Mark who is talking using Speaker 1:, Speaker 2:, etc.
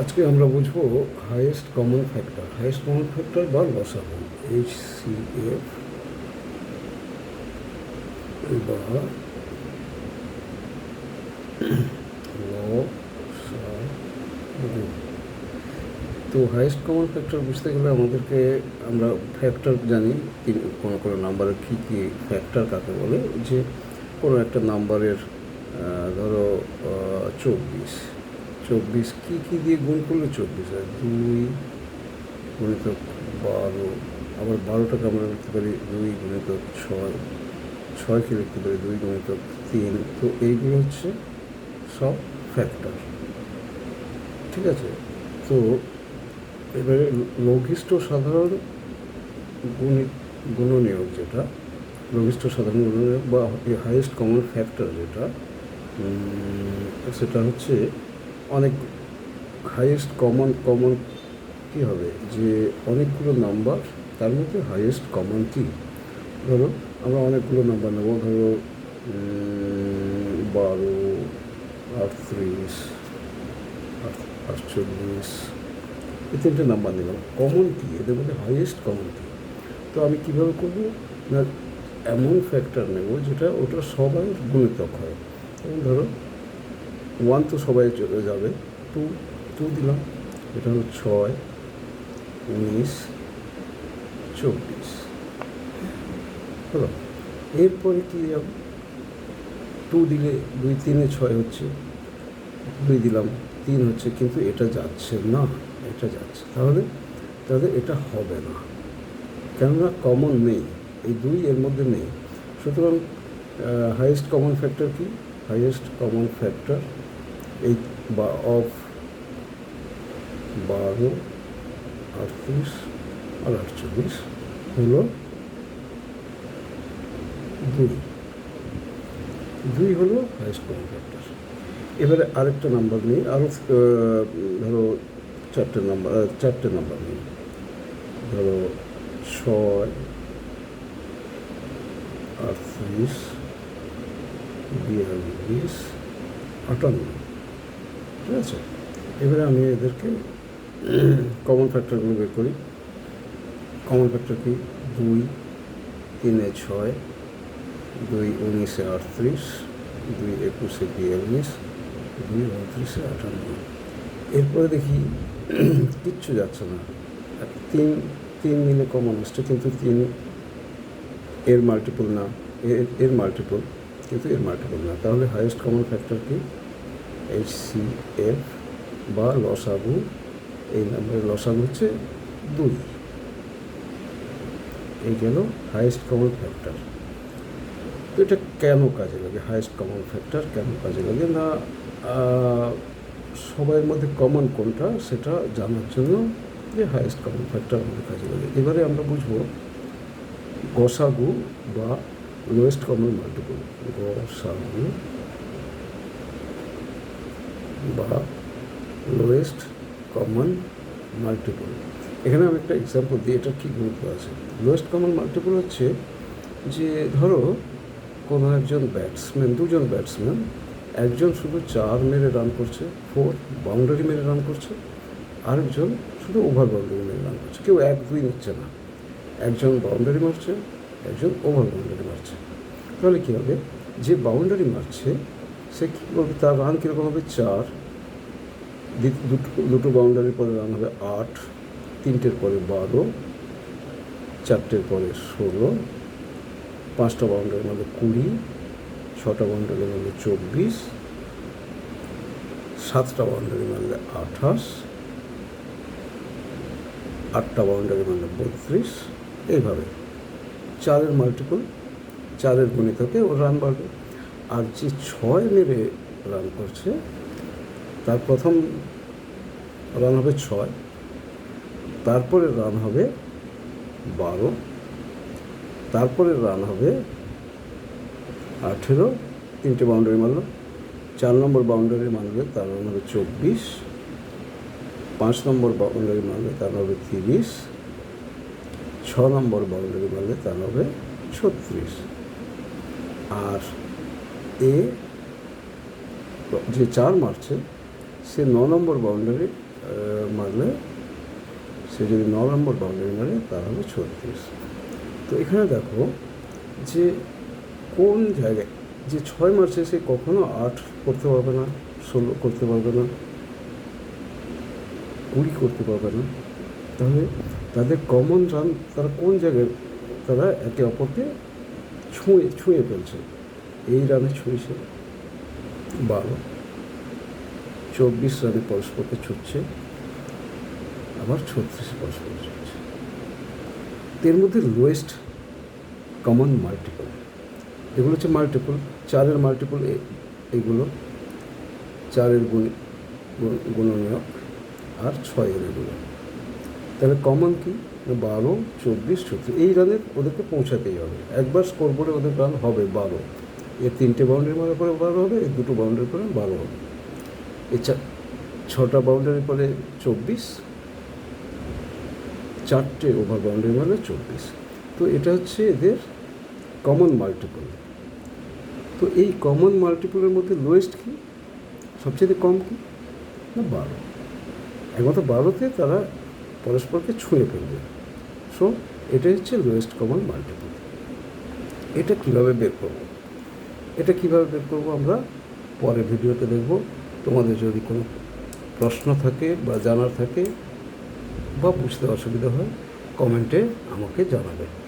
Speaker 1: আজকে আমরা বুঝব highest common factor highest common factor বা লসাগু এইচ সি এফ বা তো হাইয়েস্ট কমন ফ্যাক্টর বুঝতে গেলে আমাদেরকে আমরা ফ্যাক্টর জানি কোনো কোনো নাম্বারের কী কী ফ্যাক্টর কাকে বলে, যে কোনো একটা নাম্বারের ধরো চব্বিশ। চব্বিশ, কী কী দিয়ে গুণ করলে চব্বিশ? হয় দুই গুণিতক বারো, আবার বারোটাকে আমরা লিখতে পারি দুই গুণিতক ছয়, ছয়কে লিখতে পারি দুই গুণিতক তিন, তো এইগুলো হচ্ছে সব ফ্যাক্টর ঠিক আছে? তো এবারে লঘিষ্ঠ সাধারণ গুণিত গুণনীয়ক যেটা, লঘিষ্ঠ সাধারণ গুণনীয়ক বা হাইয়েস্ট কমন ফ্যাক্টর যেটা সেটা হচ্ছে অনেক হাইয়েস্ট কমন কমন কী হবে? যে অনেকগুলো নাম্বার তার মধ্যে হাইয়েস্ট কমন কী? ধরো, আমরা অনেকগুলো নাম্বার নেব। ধরো বারো, আটত্রিশ, আট- আটচল্লিশ, এই তিনটে নাম্বার নিলাম। কমন কী? এদের মধ্যে হাইয়েস্ট কমন কী? তো আমি কীভাবে করব? না, এমন ফ্যাক্টর নেব যেটা ওটা সবাই গুণিতক হয়। ধরো ওয়ান তো সবাই চলে যাবে। টু টু দিলাম। এটা হলো ছয়, উনিশ, চব্বিশ। হলো। এরপরে কি যাবে টু দিলে দুই, তিনে ছয় হচ্ছে। দুই দিলাম, তিন হচ্ছে। কিন্তু এটা যাচ্ছে না। এটা যাচ্ছে। তাহলে তাহলে এটা হবে না। কেননা কমন নেই। এই দুই এর মধ্যে নেই। সুতরাং হাইয়েস্ট কমন ফ্যাক্টর কি? হাইয়েস্ট কমন ফ্যাক্টর এই বা, অফ বারো, আটত্রিশ আর আটচল্লিশ হলো দুই। দুই হলো হাইয়েস্ট কমন এবারে আরেকটা নাম্বার নিই আরও ধরো চারটে নাম্বার চারটে নাম্বার নিই। ধরো ছয়, আটত্রিশ, বিয়াল্লিশ, আটান্ন। ঠিক আছে? এবারে আমি এদেরকে কমন ফ্যাক্টরগুলো বের করি। কমন ফ্যাক্টর কি? দুই, তিনে ছয়, দুই উনিশে আটত্রিশ, দুই একুশে বিয়াল্লিশ, দুই উনত্রিশে আটান্ন এরপরে দেখি কিচ্ছু যাচ্ছে না। তিন তিন মিলে কমন আসছে, কিন্তু তিন এর মাল্টিপল না। এর এর মাল্টিপল কিন্তু এর মাল্টিপল না। তাহলে হায়েস্ট কমন ফ্যাক্টর কি? এইচ সি এফ বা লসাগু, এই নাম্বারের লসাগু হচ্ছে দুই। এই গেল হাইয়েস্ট কমন ফ্যাক্টর তো এটা কেন কাজে লাগে? হাইয়েস্ট কমন ফ্যাক্টর কেন কাজে লাগে? না সবাইয়ের মধ্যে কমন কোনটা সেটা জানার জন্য যে হাইয়েস্ট কমন ফ্যাক্টর আমাদের কাজে লাগে। এবারে আমরা বুঝব গসাগু বা লোয়েস্ট কমন মাল্টিপল গসাগু বা লোয়েস্ট কমন মাল্টিপল এখানে আমি একটা এক্সাম্পল দিই, এটা কী গুরুত্ব আছে। লোয়েস্ট কমন মাল্টিপল হচ্ছে যে, ধরো, কোনো একজন ব্যাটসম্যান দুজন ব্যাটসম্যান একজন শুধু চার মেরে রান করছে ফোর বাউন্ডারি মেরে রান করছে, আরেকজন শুধু ওভার বাউন্ডারি মেরে রান করছে। কেউ এক দুই নিচ্ছে না। একজন বাউন্ডারি মারছে, একজন ওভার বাউন্ডারি মারছে। তাহলে কী হবে? যে বাউন্ডারি মারছে সে কী করবে? তার রান কীরকম হবে? চার। দুটো দুটো বাউন্ডারির পরে রান হবে আট। তিনটের পরে বারো। চারটের পরে ষোলো। পাঁচটা বাউন্ডারি মধ্যে কুড়ি। ছটা বাউন্ডারি মধ্যে চব্বিশ। সাতটা বাউন্ডারি মারলে আঠাশ। আটটা বাউন্ডারি মারলে বত্রিশ। এইভাবে। চারের মাল্টিপল চারের গুণিতকে ও রান বাড়বে। আর যে ছয় মেরে রান করছে, তার প্রথম রান হবে ছয়, তারপরে রান হবে বারো, তারপরে রান হবে আঠেরো, তিনটে বাউন্ডারি মারলো। চার নম্বর বাউন্ডারি মারবে তার রান হবে চব্বিশ, পাঁচ নম্বর বাউন্ডারি মারলে তার হবে তিরিশ, ছ নম্বর বাউন্ডারি মারলে তার হবে ছত্রিশ। আর এ, যে চার মারছে, সে ন নম্বর বাউন্ডারি মারলে সে যদি ন নম্বর বাউন্ডারি মারে, তাহলে ছত্রিশ। তো এখানে দেখো যে কোন জায়গায়, যে ছয় মার্চে সে কখনো আট করতে পারবে না, ষোলো করতে পারবে না, কুড়ি করতে পারবে না। তাহলে তাদের কমন রান তারা কোন জায়গায়, তারা একে অপরকে ছুঁয়ে ছুঁয়ে ফেলছে। এই রানে ছুঁয়েছে। বারো। চব্বিশ রানে পরস্পরকে ছুটছে আবার ছত্রিশে পরস্পর ছুটছে এর মধ্যে লোয়েস্ট কমন মাল্টিপল এগুলো হচ্ছে মাল্টিপল চারের মাল্টিপল এগুলো। চারের গুণ, গুণ- গুণনীয়ক আর ছয়ের এগুলো। তাহলে কমন কি? বারো, চব্বিশ, ছত্রিশ। এই রানে ওদেরকে পৌঁছাতেই হবে। একবার স্কোর বোর্ডে ওদের রান হবে বারো। এর তিনটে বাউন্ডারি মারার পরে বারো হবে এর দুটো বাউন্ডারি পরে বারো হবে। এ ছটা বাউন্ডারি পরে চব্বিশ, চারটে ওভার বাউন্ডারি মানে চব্বিশ। তো এটা হচ্ছে এদের কমন মাল্টিপল তো এই কমন মাল্টিপলের মধ্যে লোয়েস্ট কী? সবচেয়ে কম কি? না, বারো। একমাত্র বারোতে তারা পরস্পরকে ছুঁয়ে ফেলবে। সো এটাই হচ্ছে লোয়েস্ট কমন মাল্টিপল এটা কীভাবে বের করব? এটা কীভাবে বের করব আমরা? পরে ভিডিওতে দেখব। তোমাদের যদি কোনো প্রশ্ন থাকে বা জানার থাকে বা বুঝতে অসুবিধা হয়, কমেন্টে আমাকে জানাবে।